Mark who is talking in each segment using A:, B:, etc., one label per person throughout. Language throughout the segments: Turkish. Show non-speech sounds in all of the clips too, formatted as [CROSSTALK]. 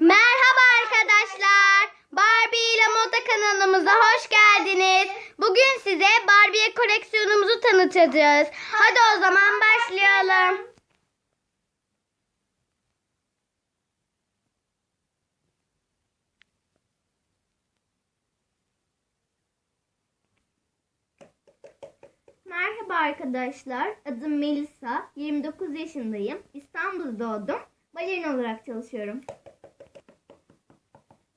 A: Merhaba arkadaşlar. Barbie ile Moda kanalımıza hoş geldiniz. Bugün size Barbie koleksiyonumuzu tanıtacağız. Hadi o zaman başlayalım. Merhaba arkadaşlar. Adım Melisa. 29 yaşındayım. İstanbul'da doğdum. Balerin olarak çalışıyorum.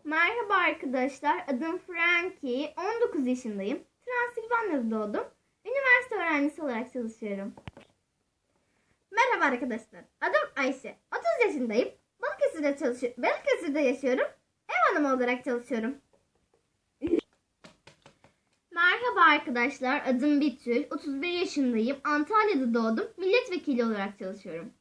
A: Merhaba arkadaşlar. Adım Frankie. 19 yaşındayım. Transilvanya'da doğdum. Üniversite öğrencisi olarak çalışıyorum. Merhaba arkadaşlar. Adım Ayşe. 30 yaşındayım. Balıkesir'de çalışıyorum. Balıkesir'de yaşıyorum. Ev hanımı olarak çalışıyorum. Merhaba arkadaşlar. Adım Betül. 31 yaşındayım. Antalya'da doğdum. Milletvekili olarak çalışıyorum.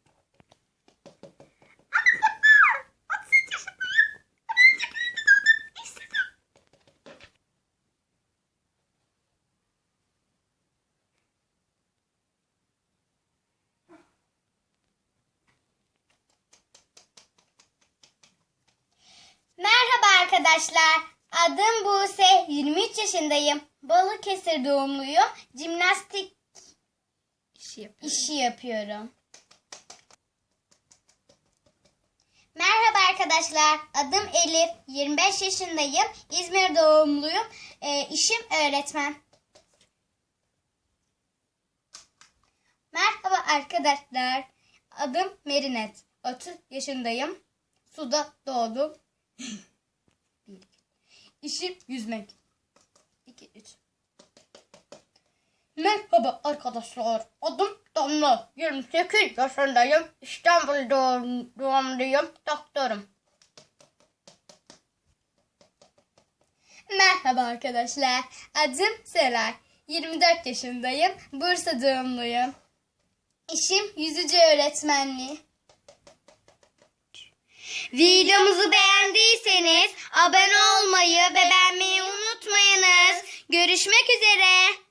A: Merhaba arkadaşlar. Adım Buse. 23 yaşındayım. Balıkesir doğumluyum. Jimnastik işi yapıyorum. Merhaba arkadaşlar. Adım Elif. 25 yaşındayım. İzmir doğumluyum. Ee, işim öğretmen. Merhaba arkadaşlar. Adım Merinet. 30 yaşındayım. Suda doğdum. [LAUGHS] İşim yüzmek. 2 3 Merhaba arkadaşlar. Adım Damla. 28 yaşındayım. İstanbul doğum, doğumluyum. Doktorum. Merhaba arkadaşlar. Adım Seray. 24 yaşındayım. Bursa doğumluyum. İşim yüzücü öğretmenliği. Videomuzu beğendiyseniz abone olmayı ve beğenmeyi unutmayınız. Görüşmek üzere.